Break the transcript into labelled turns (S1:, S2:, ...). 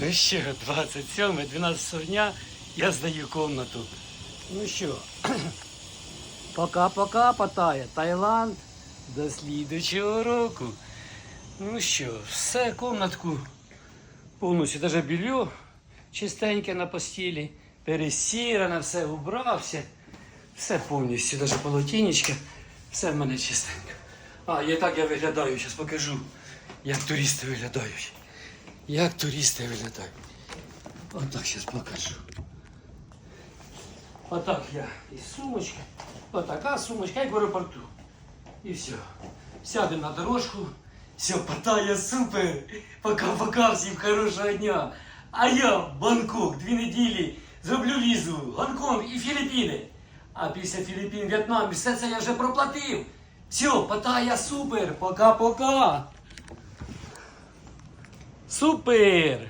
S1: Ну що, 27, 12 дня, я здаю комнату. Ну що, пока-пока, Паттайя, Таїланд, до слідучого року. Ну що, все, комнатку повністю, навіть белье чистеньке на постілі, пересіране, все убрався. Все повністю, навіть полотенечко, все в мене чистенько. А, і так я виглядаю, зараз покажу, як туристи виглядають. Як туристи виглядають. Отак зараз покажу. Отак я. І сумочка. Отака сумочка, як в аеропорту. І все. Сядемо на дорожку. Все, Паттайя, супер. Пока-пока, всім хорошого дня. А я в Бангкок дві неділі зроблю візу, Гонконг і Філіппіни. А після Філіппін, В'єтнам, все це я вже проплатив. Все, Паттайя, супер. Пока-пока. Супер!